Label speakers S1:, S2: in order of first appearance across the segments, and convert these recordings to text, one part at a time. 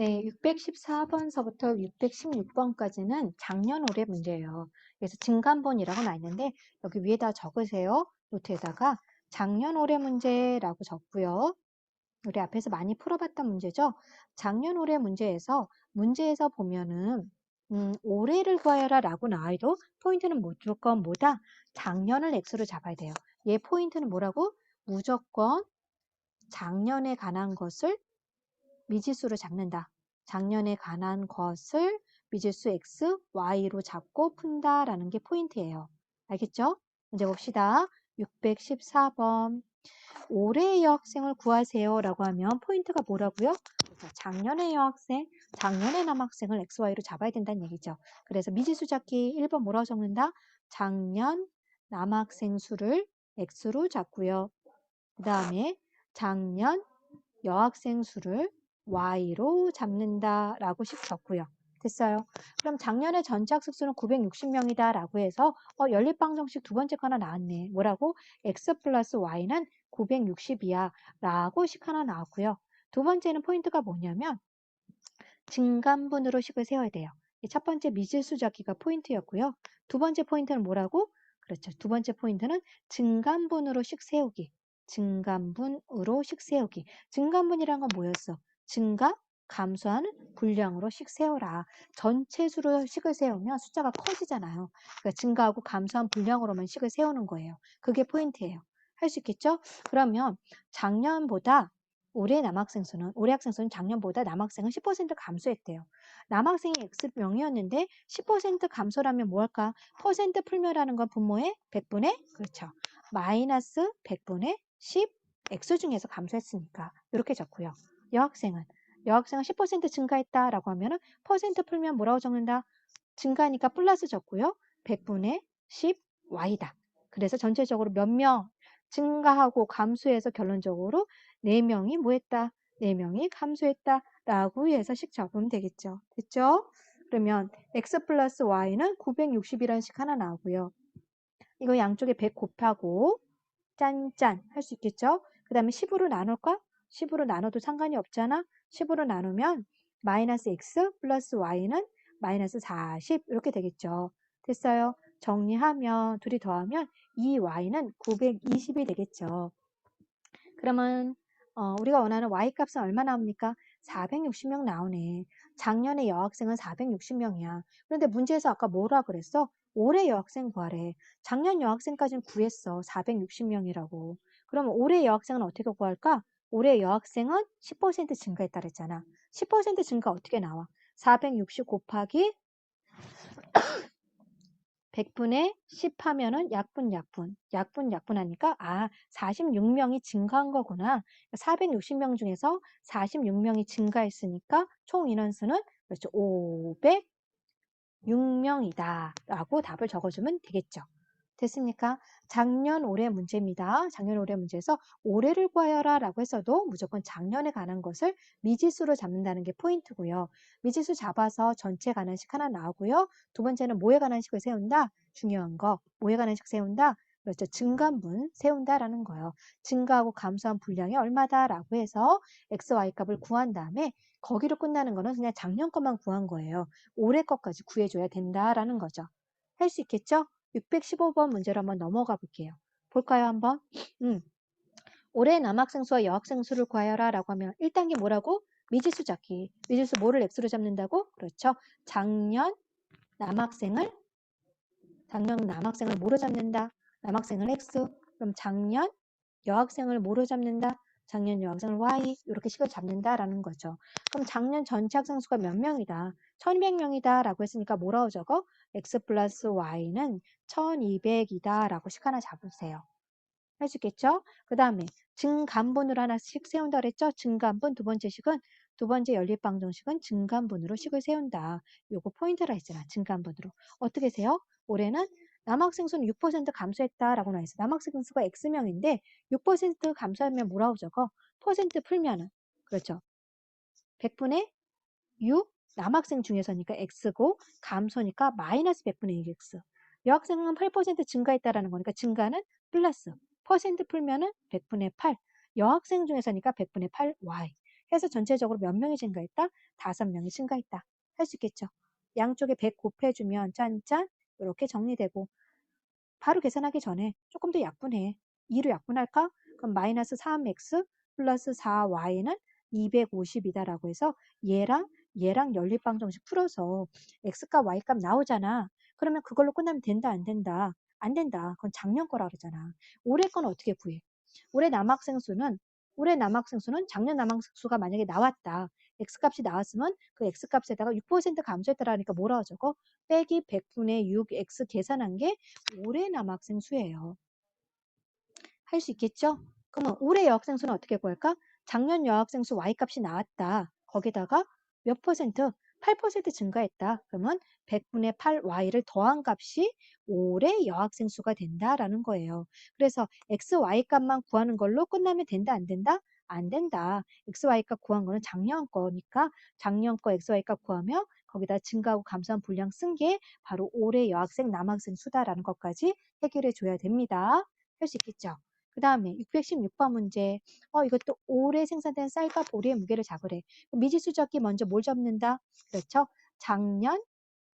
S1: 네, 614번서부터 616번까지는 작년 올해 문제예요. 그래서 증감본이라고 나 있는데 여기 위에다 적으세요. 노트에다가 작년 올해 문제라고 적고요. 우리 앞에서 많이 풀어봤던 문제죠. 작년 올해 문제에서 문제에서 보면은 음, 올해를 구하여라 라고 나와도 포인트는 무조건 뭐다? 작년을 x로 잡아야 돼요. 얘 포인트는 뭐라고? 무조건 작년에 관한 것을 미지수로 잡는다. 작년에 관한 것을 미지수 x, y로 잡고 푼다라는 게 포인트예요. 알겠죠? 문제 봅시다. 614번. 올해의 여학생을 구하세요 라고 하면 포인트가 뭐라고요? 작년의 여학생, 작년의 남학생을 XY로 잡아야 된다는 얘기죠. 그래서 미지수 잡기 1번 뭐라고 적는다? 작년 남학생 수를 X로 잡고요. 그 다음에 작년 여학생 수를 Y로 잡는다라고 식 적고요. 됐어요. 그럼 작년에 전체 학습수는 960명이다 라고 해서 어, 연립방정식 두 번째 거 하나 나왔네. 뭐라고? x 플러스 y는 960이야 라고 식 하나 나왔고요. 두 번째는 포인트가 뭐냐면 증감분으로 식을 세워야 돼요. 첫 번째 미지수 잡기가 포인트였고요. 두 번째 포인트는 뭐라고? 그렇죠. 두 번째 포인트는 증감분으로 식 세우기. 증감분으로 식 세우기. 증감분이란 건 뭐였어? 증가, 감소하는 분량으로 식 세워라. 전체 수로 식을 세우면 숫자가 커지잖아요. 그러니까 증가하고 감소한 분량으로만 식을 세우는 거예요. 그게 포인트예요. 할 수 있겠죠? 그러면 작년보다 올해 남학생 수는 올해 학생 수는 작년보다 남학생은 10% 감소했대요. 남학생이 X명이었는데 10% 감소라면 뭐 할까? 퍼센트 풀며라는 건 분모의 100분의 그렇죠. 마이너스 100분의 10 X 중에서 감소했으니까 이렇게 적고요. 여학생은 여학생은 10% 증가했다라고 하면 은 퍼센트 풀면 뭐라고 적는다? 증가니까 플러스 적고요. 100분의 10 Y다. 그래서 전체적으로 몇 명 증가하고 감소해서 결론적으로 4명이 뭐 했다? 4명이 감소했다. 라고 해서 식 잡으면 되겠죠. 됐죠? 그러면 x 플러스 y는 960이라는 식 하나 나오고요. 이거 양쪽에 100 곱하고 짠짠 할 수 있겠죠? 그 다음에 10으로 나눌까? 10으로 나눠도 상관이 없잖아. 10으로 나누면 마이너스 x 플러스 y는 마이너스 40 이렇게 되겠죠. 됐어요. 정리하면 둘이 더하면 이 y는 920이 되겠죠. 그러면 어, 우리가 원하는 y 값은 얼마 나옵니까? 460명 나오네. 작년에 여학생은 460명이야. 그런데 문제에서 아까 뭐라 그랬어? 올해 여학생 구하래. 작년 여학생까지는 구했어. 460명이라고. 그러면 올해 여학생은 어떻게 구할까? 올해 여학생은 10% 증가했다 그랬잖아. 10% 증가 어떻게 나와? 460 곱하기 100분의 10 하면은 약분, 약분, 약분, 약분 하니까 아, 46명이 증가한 거구나. 460명 중에서 46명이 증가했으니까 총 인원수는 그렇죠. 506명이다. 라고 답을 적어주면 되겠죠. 됐습니까? 작년 올해 문제입니다. 작년 올해 문제에서 올해를 구하여라 라고 했어도 무조건 작년에 관한 것을 미지수로 잡는다는 게 포인트고요. 미지수 잡아서 전체 관한 식 하나 나오고요. 두 번째는 뭐에 관한 식을 세운다? 중요한 거. 뭐에 관한 식 세운다? 그렇죠. 증감분 세운다라는 거예요. 증가하고 감소한 분량이 얼마다라고 해서 x, y 값을 구한 다음에 거기로 끝나는 거는 그냥 작년 것만 구한 거예요. 올해 것까지 구해줘야 된다라는 거죠. 할 수 있겠죠? 615번 문제로 한번 넘어가 볼게요. 볼까요, 한번? 음. 올해 남학생 수와 여학생 수를 구하여라 라고 하면 1단계 뭐라고? 미지수 잡기. 미지수 뭐를 x로 잡는다고? 그렇죠. 작년 남학생을 작년 남학생을 뭐로 잡는다? 남학생을 x. 그럼 작년 여학생을 뭐로 잡는다? 작년 여학생을 y. 이렇게 식을 잡는다라는 거죠. 그럼 작년 전체 학생 수가 몇 명이다? 1200명이다 라고 했으니까 뭐라고 적어? X 플러스 y는 1200이다 라고 식 하나 잡으세요. 할 수 있겠죠? 그 다음에 증감분으로 하나씩 세운다 그랬죠? 증감분 두 번째 식은 두 번째 연립방정식은 증감분으로 식을 세운다. 요거 포인트라 했잖아. 증감분으로. 어떻게 세요? 올해는 남학생 수는 6% 감소했다라고 나와 있어. 남학생 수가 X명인데 6% 감소하면 뭐라고 적어? 퍼센트 풀면은 그렇죠. 100분의 6 남학생 중에서니까 X고 감소니까 마이너스 100분의 1X. 여학생은 8% 증가했다라는 거니까 증가는 플러스. 퍼센트 풀면은 100분의 8. 여학생 중에서니까 100분의 8Y. 해서 전체적으로 몇 명이 증가했다? 다섯 명이 증가했다. 할 수 있겠죠. 양쪽에 100 곱해주면 짠짠 이렇게 정리되고 바로 계산하기 전에 조금 더 약분해. 2로 약분할까? 그럼 마이너스 3x 플러스 4y는 250이다라고 해서 얘랑 얘랑 연립방 정식 풀어서 x값 y값 나오잖아. 그러면 그걸로 끝나면 된다 안 된다? 안 된다. 그건 작년 거라 그러잖아. 올해 건 어떻게 구해? 올해 남학생 수는 올해 남학생 수는 작년 남학생 수가 만약에 나왔다. x값이 나왔으면 그 x값에다가 6% 감소했다라니까 뭐라고 적어? 빼기 100분의 6x 계산한 게 올해 남학생 수예요. 할 수 있겠죠? 그러면 올해 여학생 수는 어떻게 구할까? 작년 여학생 수 y값이 나왔다. 거기다가 몇 퍼센트? 8% 증가했다. 그러면 100분의 8y를 더한 값이 올해 여학생 수가 된다라는 거예요. 그래서 x, y 값만 구하는 걸로 끝나면 된다 안 된다? 안 된다. x, y 값 구한 거는 작년 거니까 작년 거 x, y 값 구하며 거기다 증가하고 감소한 분량 쓴 게 바로 올해 여학생, 남학생 수다라는 것까지 해결해 줘야 됩니다. 할 수 있겠죠? 그 다음에 616번 문제. 어, 이것도 올해 생산된 쌀과 보리의 무게를 잡으래. 미지수적기 먼저 뭘 잡는다? 그렇죠? 작년,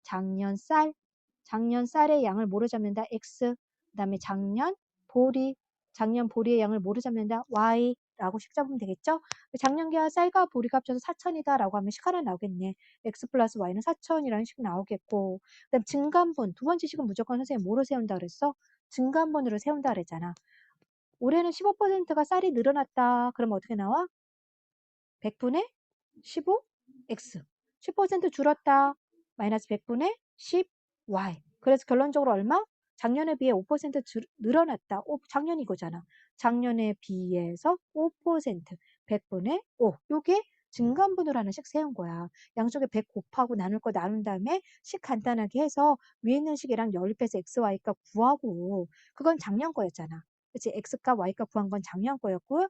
S1: 작년 쌀, 작년 쌀의 양을 뭐로 잡는다? X. 그 다음에 작년 보리, 작년 보리의 양을 뭐로 잡는다? Y. 라고 식 잡으면 되겠죠? 작년기와 쌀과 보리가 합쳐서 4천이다 라고 하면 식 하나 나오겠네. X 플러스 Y는 4천이라는 식 나오겠고. 그 다음 증간분. 두 번째 식은 무조건 선생님 뭐로 세운다 그랬어? 증간분으로 세운다 그랬잖아. 올해는 15%가 쌀이 늘어났다. 그러면 어떻게 나와? 100분의 15x. 10% 줄었다. 마이너스 100분의 10y. 그래서 결론적으로 얼마? 작년에 비해 5% 줄, 늘어났다. 오, 작년 이거잖아. 작년에 비해서 5%. 100분의 5. 요게 증간분으로 하는 식 세운 거야. 양쪽에 100 곱하고 나눌 거 나눈 다음에 식 간단하게 해서 위에 있는 식이랑 연립해서 x, y값 구하고 그건 작년 거였잖아. 그치? x값, y값 구한 건 작년 거였고요.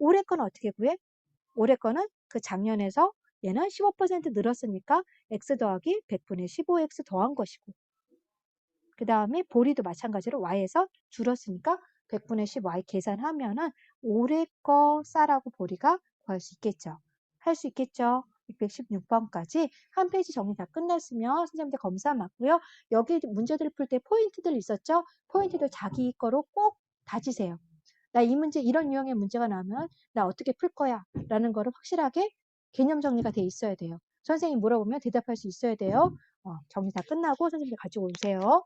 S1: 올해 거는 어떻게 구해? 올해 거는 그 작년에서 얘는 15% 늘었으니까 x 더하기 100분의 15x 더한 것이고 그 다음에 보리도 마찬가지로 y에서 줄었으니까 100분의 10y 계산하면은 올해 거 쌀하고 보리가 구할 수 있겠죠. 할 수 있겠죠. 616번까지 한 페이지 정리 다 끝났으면 선생님들 검사 맞고요. 여기 문제들 풀 때 포인트들 있었죠? 포인트들 자기 거로 꼭 다지세요. 나 이 문제 이런 유형의 문제가 나오면 나 어떻게 풀 거야 라는 거를 확실하게 개념 정리가 돼 있어야 돼요. 선생님 물어보면 대답할 수 있어야 돼요. 어, 정리 다 끝나고 선생님들 가지고 오세요.